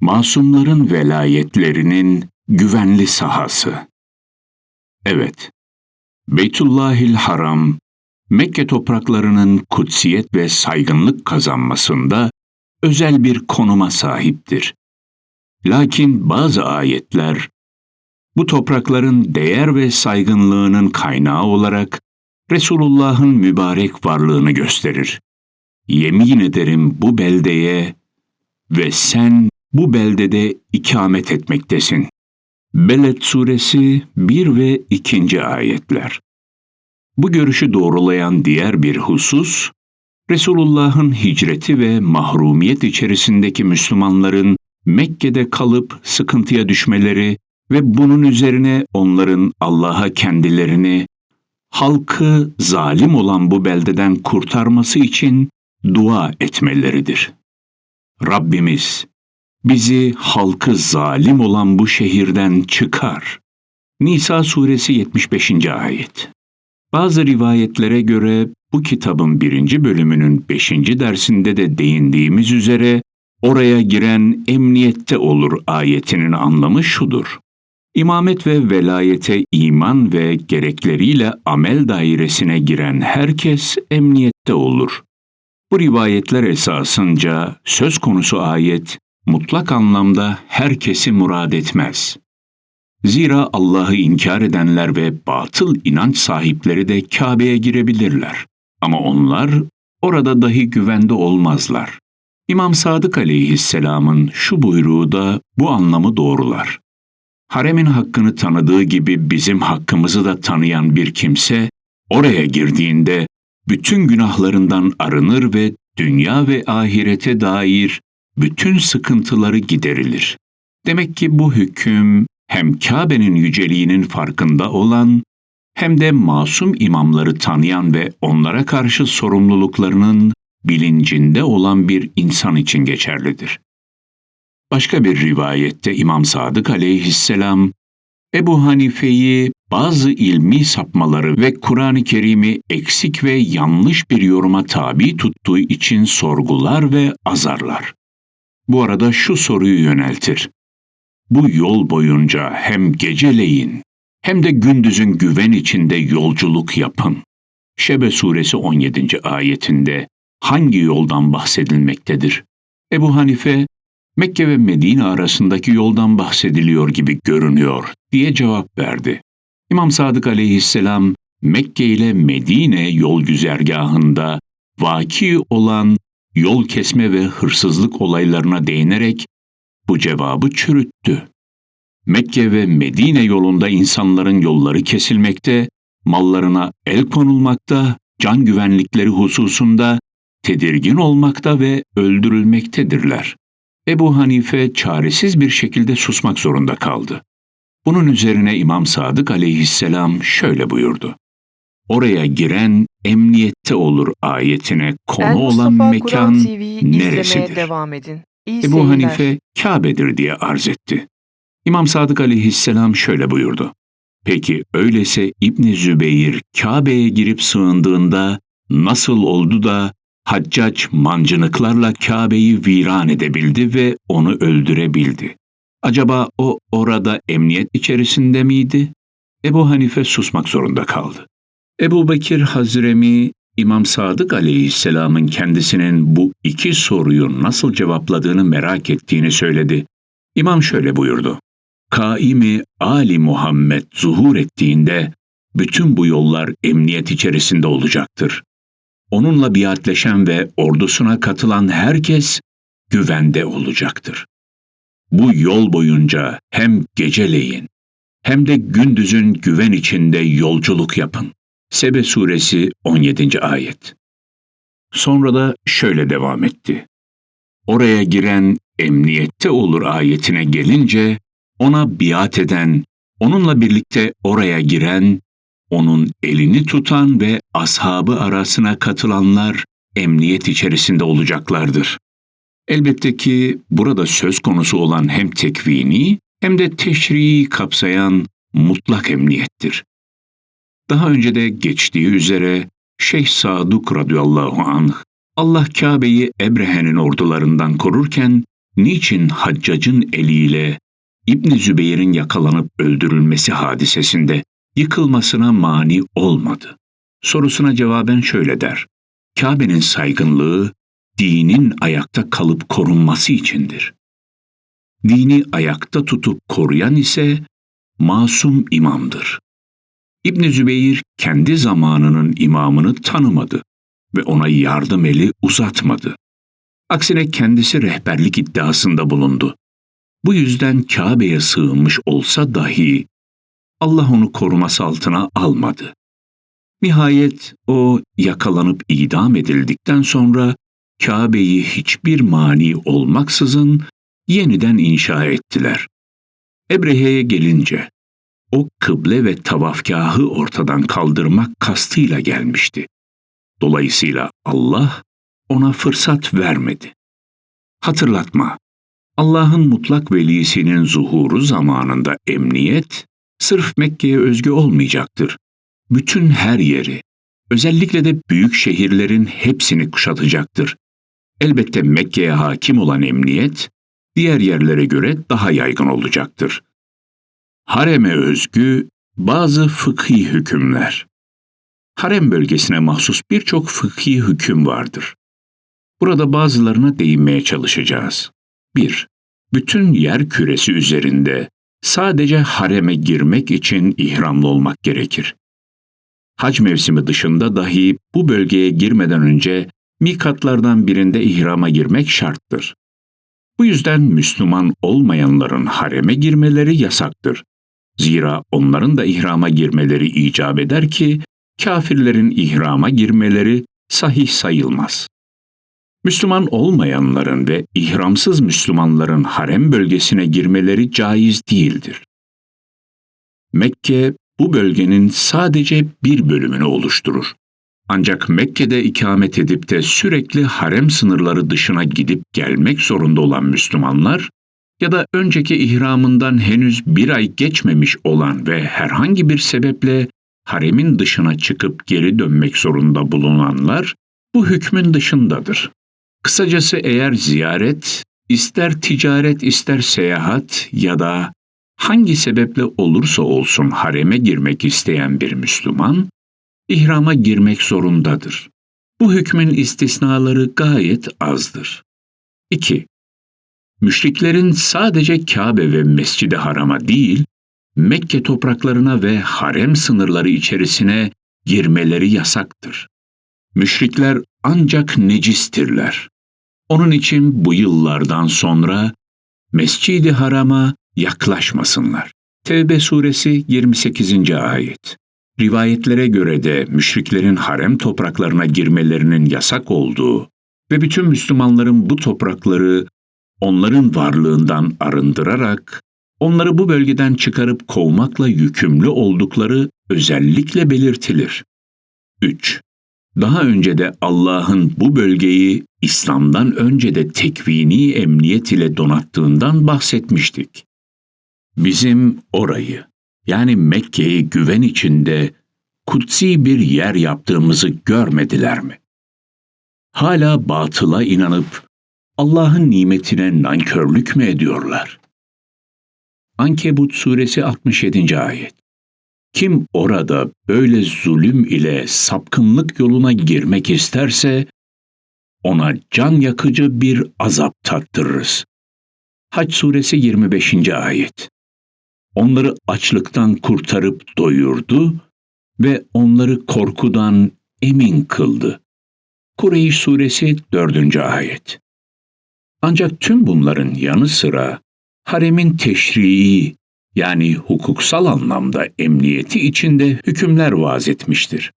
Masumların velayetlerinin güvenli sahası. Evet, Beytullahil Haram, Mekke topraklarının kutsiyet ve saygınlık kazanmasında özel bir konuma sahiptir. Lakin bazı ayetler bu toprakların değer ve saygınlığının kaynağı olarak Resulullah'ın mübarek varlığını gösterir. Yemin ederim bu beldeye ve sen bu beldede ikamet etmektesin. Beled suresi 1 ve 2. ayetler. Bu görüşü doğrulayan diğer bir husus, Resulullah'ın hicreti ve mahrumiyet içerisindeki Müslümanların Mekke'de kalıp sıkıntıya düşmeleri ve bunun üzerine onların Allah'a kendilerini, halkı zalim olan bu beldeden kurtarması için dua etmeleridir. Rabbimiz, bizi halkı zalim olan bu şehirden çıkar. Nisa suresi 75. ayet. Bazı rivayetlere göre bu kitabın birinci bölümünün beşinci dersinde de değindiğimiz üzere oraya giren emniyette olur ayetinin anlamı şudur. İmamet ve velayete iman ve gerekleriyle amel dairesine giren herkes emniyette olur. Bu rivayetler esasınca söz konusu ayet mutlak anlamda herkesi murad etmez. Zira Allah'ı inkar edenler ve batıl inanç sahipleri de Kabe'ye girebilirler. Ama onlar orada dahi güvende olmazlar. İmam Sadık aleyhisselamın şu buyruğu da bu anlamı doğrular. Haremin hakkını tanıdığı gibi bizim hakkımızı da tanıyan bir kimse, oraya girdiğinde bütün günahlarından arınır ve dünya ve ahirete dair bütün sıkıntıları giderilir. Demek ki bu hüküm hem Kabe'nin yüceliğinin farkında olan hem de masum imamları tanıyan ve onlara karşı sorumluluklarının bilincinde olan bir insan için geçerlidir. Başka bir rivayette İmam Sadık aleyhisselam, Ebu Hanife'yi bazı ilmi sapmaları ve Kur'an-ı Kerim'i eksik ve yanlış bir yoruma tabi tuttuğu için sorgular ve azarlar. Bu arada şu soruyu yöneltir. Bu yol boyunca hem geceleyin hem de gündüzün güven içinde yolculuk yapın. Şebe suresi 17. ayetinde hangi yoldan bahsedilmektedir? Ebu Hanife, Mekke ve Medine arasındaki yoldan bahsediliyor gibi görünüyor diye cevap verdi. İmam Sadık aleyhisselam Mekke ile Medine yol güzergahında vaki olan yol kesme ve hırsızlık olaylarına değinerek bu cevabı çürüttü. Mekke ve Medine yolunda insanların yolları kesilmekte, mallarına el konulmakta, can güvenlikleri hususunda tedirgin olmakta ve öldürülmektedirler. Ebu Hanife çaresiz bir şekilde susmak zorunda kaldı. Bunun üzerine İmam Sadık aleyhisselam şöyle buyurdu. Oraya giren emniyette olur ayetine konu El olan Mustafa mekan neresidir? devam edin. İyi Ebu seyirler. Hanife Kabe'dir diye arz etti. İmam Sadık aleyhisselam şöyle buyurdu. Peki öyleyse İbni Zübeyir Kabe'ye girip sığındığında nasıl oldu da Haccac mancınıklarla Kabe'yi viran edebildi ve onu öldürebildi? Acaba o orada emniyet içerisinde miydi? Ebu Hanife susmak zorunda kaldı. Ebu Bekir Hazremi, İmam Sadık aleyhisselamın kendisinin bu iki soruyu nasıl cevapladığını merak ettiğini söyledi. İmam şöyle buyurdu. Kaimi Ali Muhammed zuhur ettiğinde bütün bu yollar emniyet içerisinde olacaktır. Onunla biatleşen ve ordusuna katılan herkes güvende olacaktır. Bu yol boyunca hem geceleyin hem de gündüzün güven içinde yolculuk yapın. Sebe suresi 17. ayet. Sonra da şöyle devam etti. Oraya giren emniyette olur ayetine gelince ona biat eden, onunla birlikte oraya giren, onun elini tutan ve ashabı arasına katılanlar emniyet içerisinde olacaklardır. Elbette ki burada söz konusu olan hem tekvini hem de teşriği kapsayan mutlak emniyettir. Daha önce de geçtiği üzere Şeyh Saduk radıyallahu anh Allah Kabe'yi Ebrehe'nin ordularından korurken niçin Haccac'ın eliyle İbn Zübeyir'in yakalanıp öldürülmesi hadisesinde yıkılmasına mani olmadı? Sorusuna cevaben şöyle der. Kabe'nin saygınlığı dinin ayakta kalıp korunması içindir. Dini ayakta tutup koruyan ise masum imamdır. İbn Zübeyir kendi zamanının imamını tanımadı ve ona yardım eli uzatmadı. Aksine kendisi rehberlik iddiasında bulundu. Bu yüzden Kabe'ye sığınmış olsa dahi Allah onu koruması altına almadı. Nihayet o yakalanıp idam edildikten sonra Kabe'yi hiçbir mani olmaksızın yeniden inşa ettiler. Ebrehe'ye gelince o kıble ve tavafgahı ortadan kaldırmak kastıyla gelmişti. Dolayısıyla Allah ona fırsat vermedi. Hatırlatma, Allah'ın mutlak velisinin zuhuru zamanında emniyet, sırf Mekke'ye özgü olmayacaktır. Bütün her yeri, özellikle de büyük şehirlerin hepsini kuşatacaktır. Elbette Mekke'ye hakim olan emniyet, diğer yerlere göre daha yaygın olacaktır. Hareme özgü bazı fıkhi hükümler. Harem bölgesine mahsus birçok fıkhi hüküm vardır. Burada bazılarına değinmeye çalışacağız. 1. Bütün yer küresi üzerinde sadece hareme girmek için ihramlı olmak gerekir. Hac mevsimi dışında dahi bu bölgeye girmeden önce mikatlardan birinde ihrama girmek şarttır. Bu yüzden Müslüman olmayanların hareme girmeleri yasaktır. Zira onların da ihrama girmeleri icap eder ki kafirlerin ihrama girmeleri sahih sayılmaz. Müslüman olmayanların ve ihramsız Müslümanların harem bölgesine girmeleri caiz değildir. Mekke bu bölgenin sadece bir bölümünü oluşturur. Ancak Mekke'de ikamet edip de sürekli harem sınırları dışına gidip gelmek zorunda olan Müslümanlar ya da önceki ihramından henüz bir ay geçmemiş olan ve herhangi bir sebeple haremin dışına çıkıp geri dönmek zorunda bulunanlar bu hükmün dışındadır. Kısacası eğer ziyaret, ister ticaret ister seyahat ya da hangi sebeple olursa olsun hareme girmek isteyen bir Müslüman, ihrama girmek zorundadır. Bu hükmün istisnaları gayet azdır. 2. Müşriklerin sadece Kabe ve Mescid-i Haram'a değil, Mekke topraklarına ve harem sınırları içerisine girmeleri yasaktır. Müşrikler ancak necistirler. Onun için bu yıllardan sonra Mescid-i Haram'a yaklaşmasınlar. Tevbe suresi 28. ayet. Rivayetlere göre de müşriklerin harem topraklarına girmelerinin yasak olduğu ve bütün Müslümanların bu toprakları onların varlığından arındırarak onları bu bölgeden çıkarıp kovmakla yükümlü oldukları özellikle belirtilir. 3. Daha önce de Allah'ın bu bölgeyi İslam'dan önce de tekvini emniyet ile donattığından bahsetmiştik. Bizim orayı, yani Mekke'yi güven içinde kutsi bir yer yaptığımızı görmediler mi? Hala batıla inanıp Allah'ın nimetine nankörlük mü ediyorlar? Ankebut suresi 67. ayet. Kim orada böyle zulüm ile sapkınlık yoluna girmek isterse ona can yakıcı bir azap tattırırız. Haç suresi 25. ayet. Onları açlıktan kurtarıp doyurdu ve onları korkudan emin kıldı. Kureyş suresi 4. ayet. Ancak tüm bunların yanı sıra haremin teşrii yani hukuksal anlamda emniyeti içinde hükümler vaz etmiştir.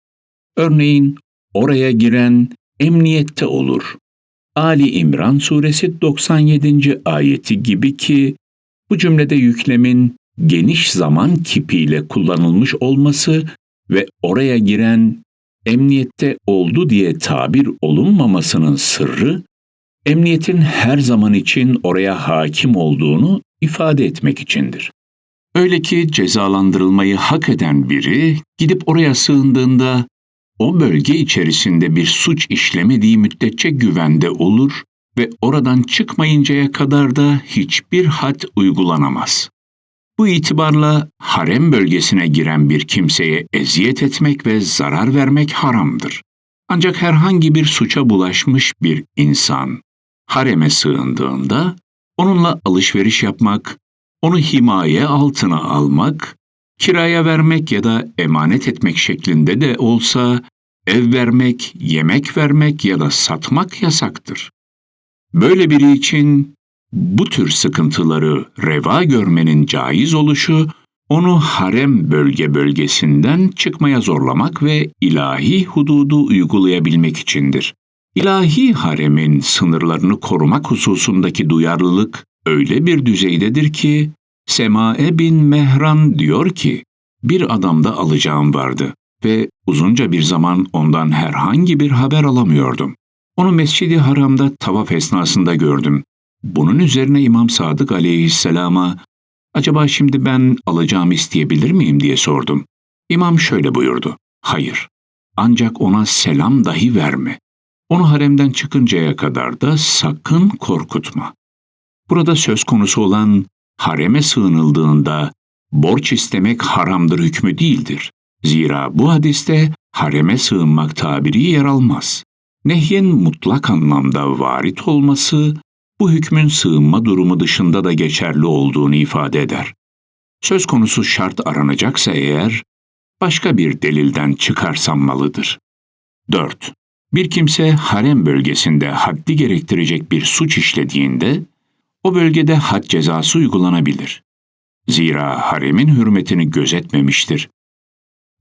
Örneğin oraya giren emniyette olur. Ali İmran suresi 97. ayeti gibi ki bu cümlede yüklemin geniş zaman kipiyle kullanılmış olması ve oraya giren emniyette oldu diye tabir olunmamasının sırrı emniyetin her zaman için oraya hakim olduğunu ifade etmek içindir. Öyle ki cezalandırılmayı hak eden biri gidip oraya sığındığında o bölge içerisinde bir suç işlemediği müddetçe güvende olur ve oradan çıkmayıncaya kadar da hiçbir had uygulanamaz. Bu itibarla harem bölgesine giren bir kimseye eziyet etmek ve zarar vermek haramdır. Ancak herhangi bir suça bulaşmış bir insan hareme sığındığında onunla alışveriş yapmak, onu himaye altına almak, kiraya vermek ya da emanet etmek şeklinde de olsa ev vermek, yemek vermek ya da satmak yasaktır. Böyle biri için bu tür sıkıntıları reva görmenin caiz oluşu, onu harem bölge bölgesinden çıkmaya zorlamak ve ilahi hududu uygulayabilmek içindir. İlahi haremin sınırlarını korumak hususundaki duyarlılık öyle bir düzeydedir ki, Semae bin Mehran diyor ki, bir adamda alacağım vardı ve uzunca bir zaman ondan herhangi bir haber alamıyordum. Onu Mescid-i Haram'da tavaf esnasında gördüm. Bunun üzerine İmam Sadık aleyhisselama, acaba şimdi ben alacağımı isteyebilir miyim diye sordum. İmam şöyle buyurdu, hayır, ancak ona selam dahi verme. Onu haremden çıkıncaya kadar da sakın korkutma. Burada söz konusu olan hareme sığınıldığında borç istemek haramdır hükmü değildir. Zira bu hadiste hareme sığınmak tabiri yer almaz. Nehyen mutlak anlamda varit olması, bu hükmün sığınma durumu dışında da geçerli olduğunu ifade eder. Söz konusu şart aranacaksa eğer, başka bir delilden çıkarsanmalıdır. 4. Bir kimse harem bölgesinde haddi gerektirecek bir suç işlediğinde, o bölgede had cezası uygulanabilir. Zira haremin hürmetini gözetmemiştir.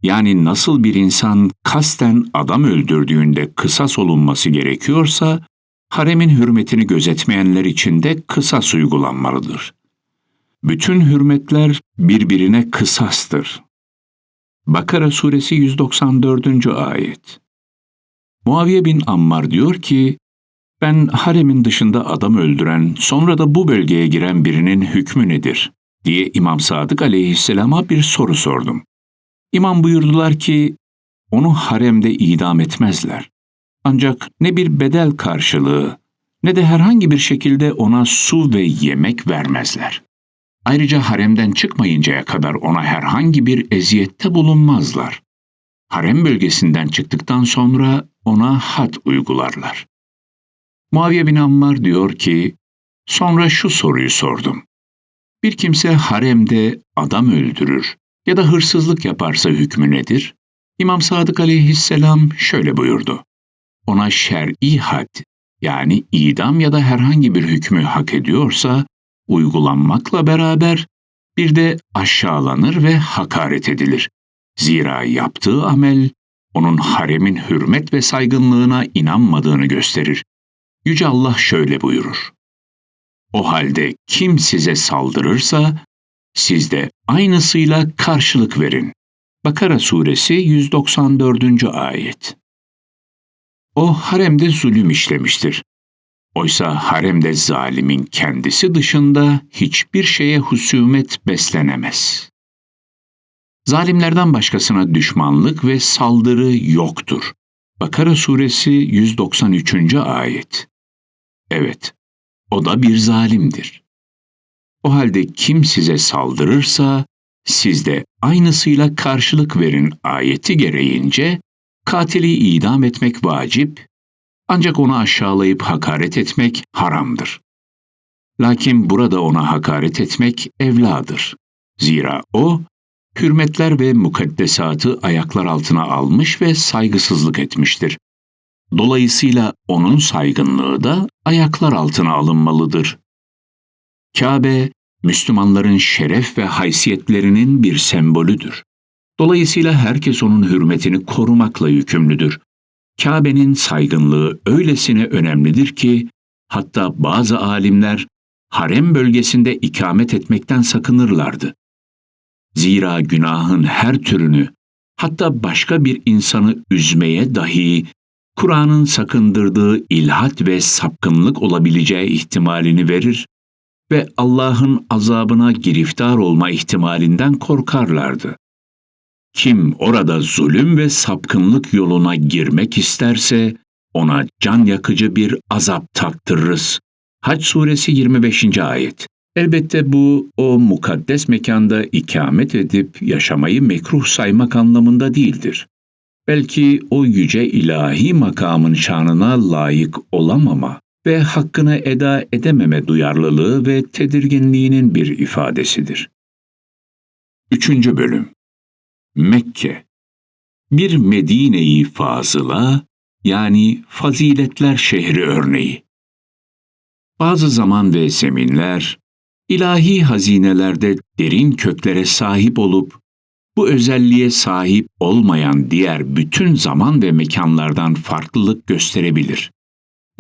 Yani nasıl bir insan kasten adam öldürdüğünde kısas olunması gerekiyorsa, haremin hürmetini gözetmeyenler için de kısas uygulanmalıdır. Bütün hürmetler birbirine kısastır. Bakara suresi 194. ayet. Muaviye bin Ammar diyor ki, ben haremin dışında adam öldüren, sonra da bu bölgeye giren birinin hükmü nedir? diye İmam Sadık aleyhisselama bir soru sordum. İmam buyurdular ki, onu haremde idam etmezler. Ancak ne bir bedel karşılığı ne de herhangi bir şekilde ona su ve yemek vermezler. Ayrıca haremden çıkmayıncaya kadar ona herhangi bir eziyette bulunmazlar. Harem bölgesinden çıktıktan sonra ona had uygularlar. Muaviye bin Ammar diyor ki, sonra şu soruyu sordum. Bir kimse haremde adam öldürür ya da hırsızlık yaparsa hükmü nedir? İmam Sadık aleyhisselam şöyle buyurdu. Ona şer'i had yani idam ya da herhangi bir hükmü hak ediyorsa uygulanmakla beraber bir de aşağılanır ve hakaret edilir. Zira yaptığı amel onun haremin hürmet ve saygınlığına inanmadığını gösterir. Yüce Allah şöyle buyurur. O halde kim size saldırırsa siz de aynısıyla karşılık verin. Bakara suresi 194. ayet. O haremde zulüm işlemiştir. Oysa haremde zalimin kendisi dışında hiçbir şeye husumet beslenemez. Zalimlerden başkasına düşmanlık ve saldırı yoktur. Bakara suresi 193. ayet. Evet, o da bir zalimdir. O halde kim size saldırırsa siz de aynısıyla karşılık verin ayeti gereğince katili idam etmek vacip ancak onu aşağılayıp hakaret etmek haramdır. Lakin burada ona hakaret etmek evladır. Zira o hürmetler ve mukaddesatı ayaklar altına almış ve saygısızlık etmiştir. Dolayısıyla onun saygınlığı da ayaklar altına alınmalıdır. Kabe, Müslümanların şeref ve haysiyetlerinin bir sembolüdür. Dolayısıyla herkes onun hürmetini korumakla yükümlüdür. Kabe'nin saygınlığı öylesine önemlidir ki, hatta bazı alimler harem bölgesinde ikamet etmekten sakınırlardı. Zira günahın her türünü, hatta başka bir insanı üzmeye dahi Kur'an'ın sakındırdığı ilhat ve sapkınlık olabileceği ihtimalini verir ve Allah'ın azabına giriftar olma ihtimalinden korkarlardı. Kim orada zulüm ve sapkınlık yoluna girmek isterse ona can yakıcı bir azap taktırırız. Hac suresi 25. ayet. Elbette bu o mukaddes mekanda ikamet edip yaşamayı mekruh saymak anlamında değildir. Belki o yüce ilahi makamın şanına layık olamama ve hakkını eda edememe duyarlılığı ve tedirginliğinin bir ifadesidir. Üçüncü bölüm Mekke Bir Medine-i Fazıla yani faziletler şehri örneği. Bazı zaman ve zeminler, ilahi hazinelerde derin köklere sahip olup, bu özelliğe sahip olmayan diğer bütün zaman ve mekanlardan farklılık gösterebilir.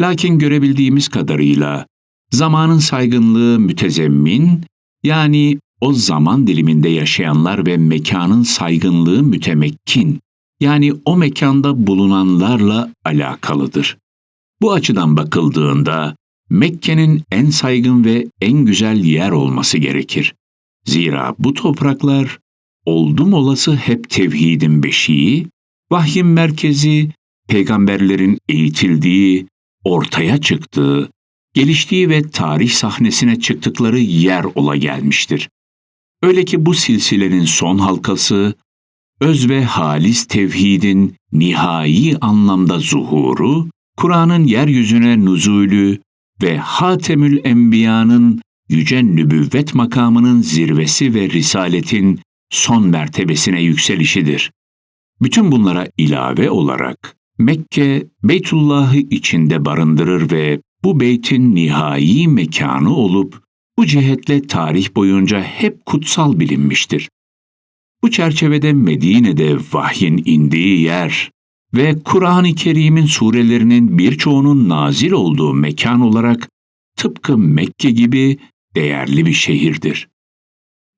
Lakin görebildiğimiz kadarıyla zamanın saygınlığı mütezemmin, yani o zaman diliminde yaşayanlar ve mekanın saygınlığı mütemekkin, yani o mekanda bulunanlarla alakalıdır. Bu açıdan bakıldığında Mekke'nin en saygın ve en güzel yer olması gerekir. Zira bu topraklar oldum olası hep tevhidin beşiği, vahyin merkezi, peygamberlerin eğitildiği, ortaya çıktığı, geliştiği ve tarih sahnesine çıktıkları yer ola gelmiştir. Öyle ki bu silsilenin son halkası, öz ve halis tevhidin nihai anlamda zuhuru, Kur'an'ın yeryüzüne nuzulü ve Hatemül Enbiya'nın yüce nübüvvet makamının zirvesi ve risaletin son mertebesine yükselişidir. Bütün bunlara ilave olarak Mekke Beytullah'ı içinde barındırır ve bu beytin nihai mekanı olup bu cihetle tarih boyunca hep kutsal bilinmiştir. Bu çerçevede Medine'de vahyin indiği yer ve Kur'an-ı Kerim'in surelerinin birçoğunun nazil olduğu mekan olarak tıpkı Mekke gibi değerli bir şehirdir.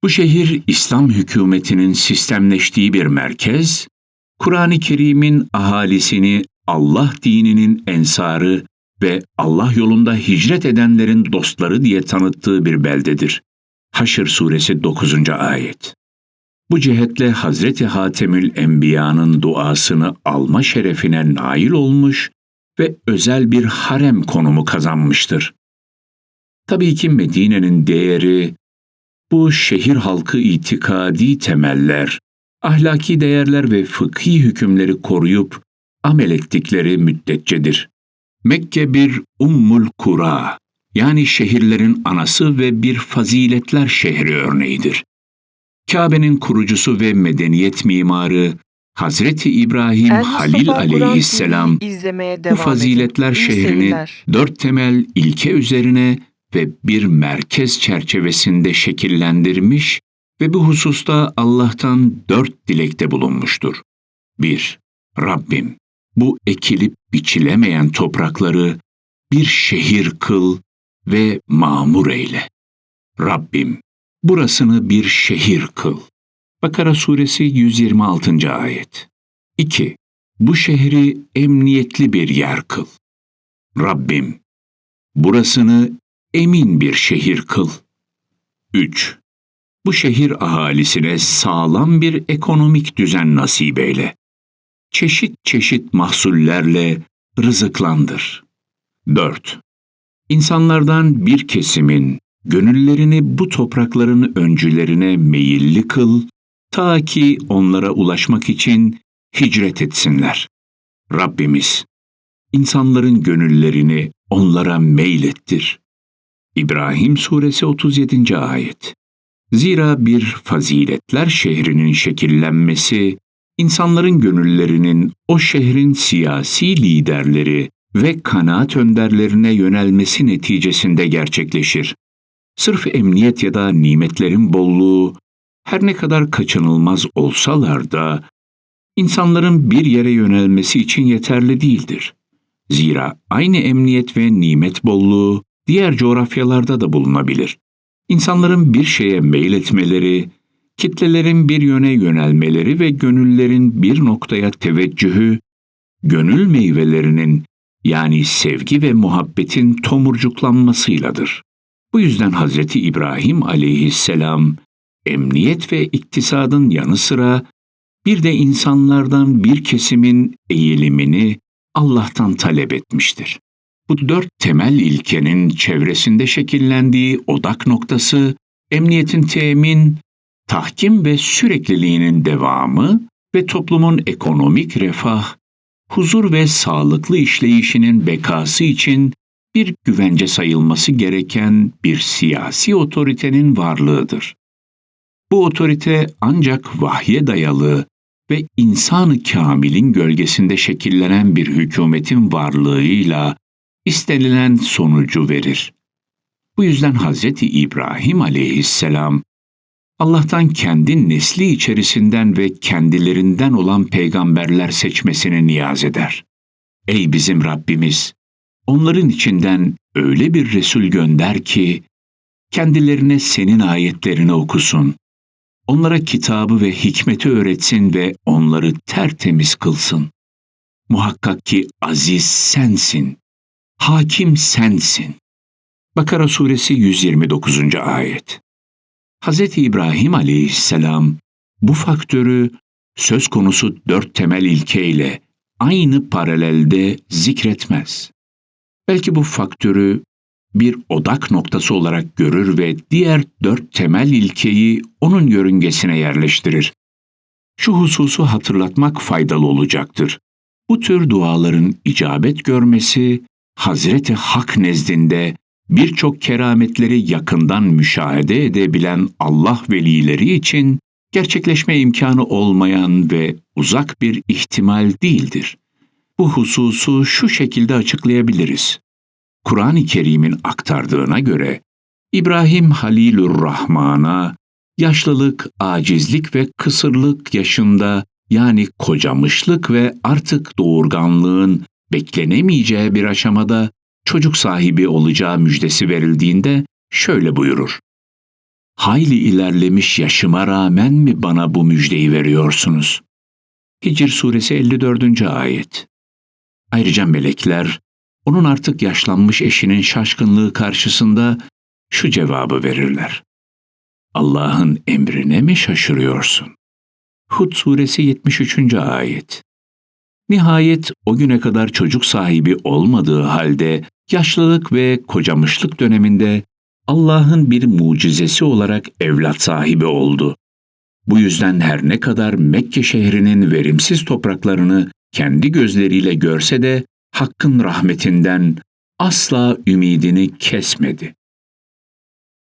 Bu şehir İslam hükümetinin sistemleştiği bir merkez, Kur'an-ı Kerim'in ahalisini Allah dininin ensarı ve Allah yolunda hicret edenlerin dostları diye tanıttığı bir beldedir. Haşr suresi 9. ayet. Bu cihetle Hazreti Hatemül Enbiya'nın duasını alma şerefine nail olmuş ve özel bir harem konumu kazanmıştır. Tabii ki Medine'nin değeri bu şehir halkı itikadi temeller, ahlaki değerler ve fıkhi hükümleri koruyup amel ettikleri müddetçedir. Mekke bir Ummul Kura, yani şehirlerin anası ve bir faziletler şehri örneğidir. Kabe'nin kurucusu ve medeniyet mimarı Hazreti İbrahim El Halil Mustafa aleyhisselam bu edin. faziletler İyi şehrini seyirler. dört temel ilke üzerine ve bir merkez çerçevesinde şekillendirmiş ve bu hususta Allah'tan dört dilekte bulunmuştur. 1. Rabbim, bu ekilip biçilemeyen toprakları bir şehir kıl ve mamur eyle. Rabbim, burasını bir şehir kıl. Bakara suresi 126. ayet. 2. Bu şehri emniyetli bir yer kıl. Rabbim, burasını emin bir şehir kıl. 3. Bu şehir ahalisine sağlam bir ekonomik düzen nasip eyle. Çeşit çeşit mahsullerle rızıklandır. 4. İnsanlardan bir kesimin gönüllerini bu toprakların öncülerine meyilli kıl, ta ki onlara ulaşmak için hicret etsinler. Rabbimiz, insanların gönüllerini onlara meylettir. İbrahim Suresi 37. Ayet Zira bir faziletler şehrinin şekillenmesi, insanların gönüllerinin o şehrin siyasi liderleri ve kanaat önderlerine yönelmesi neticesinde gerçekleşir. Sırf emniyet ya da nimetlerin bolluğu her ne kadar kaçınılmaz olsalar da insanların bir yere yönelmesi için yeterli değildir. Zira aynı emniyet ve nimet bolluğu diğer coğrafyalarda da bulunabilir. İnsanların bir şeye meyletmeleri, kitlelerin bir yöne yönelmeleri ve gönüllerin bir noktaya teveccühü, gönül meyvelerinin yani sevgi ve muhabbetin tomurcuklanmasıyladır. Bu yüzden Hz. İbrahim aleyhisselam emniyet ve iktisadın yanı sıra bir de insanlardan bir kesimin eğilimini Allah'tan talep etmiştir. Bu dört temel ilkenin çevresinde şekillendiği odak noktası, emniyetin temin, tahkim ve sürekliliğinin devamı ve toplumun ekonomik refah, huzur ve sağlıklı işleyişinin bekası için bir güvence sayılması gereken bir siyasi otoritenin varlığıdır. Bu otorite ancak vahye dayalı ve insanı kamilin gölgesinde şekillenen bir hükümetin varlığıyla istenilen sonucu verir. Bu yüzden Hz. İbrahim aleyhisselam Allah'tan kendi nesli içerisinden ve kendilerinden olan peygamberler seçmesini niyaz eder. Ey bizim Rabbimiz! Onların içinden öyle bir Resul gönder ki, kendilerine senin ayetlerini okusun. Onlara kitabı ve hikmeti öğretsin ve onları tertemiz kılsın. Muhakkak ki aziz sensin, hakim sensin. Bakara suresi 129. ayet. Hz. İbrahim aleyhisselam bu faktörü söz konusu dört temel ilkeyle aynı paralelde zikretmez. Belki bu faktörü bir odak noktası olarak görür ve diğer dört temel ilkeyi onun yörüngesine yerleştirir. Şu hususu hatırlatmak faydalı olacaktır. Bu tür duaların icabet görmesi, Hazreti Hak nezdinde birçok kerametleri yakından müşahede edebilen Allah velileri için gerçekleşme imkanı olmayan ve uzak bir ihtimal değildir. Bu hususu şu şekilde açıklayabiliriz. Kur'an-ı Kerim'in aktardığına göre İbrahim Halilur Rahman'a yaşlılık, acizlik ve kısırlık yaşında yani kocamışlık ve artık doğurganlığın beklenemeyeceği bir aşamada çocuk sahibi olacağı müjdesi verildiğinde şöyle buyurur. Hayli ilerlemiş yaşıma rağmen mi bana bu müjdeyi veriyorsunuz? Hicr suresi 54. ayet. Ayrıca melekler onun artık yaşlanmış eşinin şaşkınlığı karşısında şu cevabı verirler. Allah'ın emrine mi şaşırıyorsun? Hud suresi 73. ayet. Nihayet o güne kadar çocuk sahibi olmadığı halde yaşlılık ve kocamışlık döneminde Allah'ın bir mucizesi olarak evlat sahibi oldu. Bu yüzden her ne kadar Mekke şehrinin verimsiz topraklarını kendi gözleriyle görse de Hakk'ın rahmetinden asla ümidini kesmedi.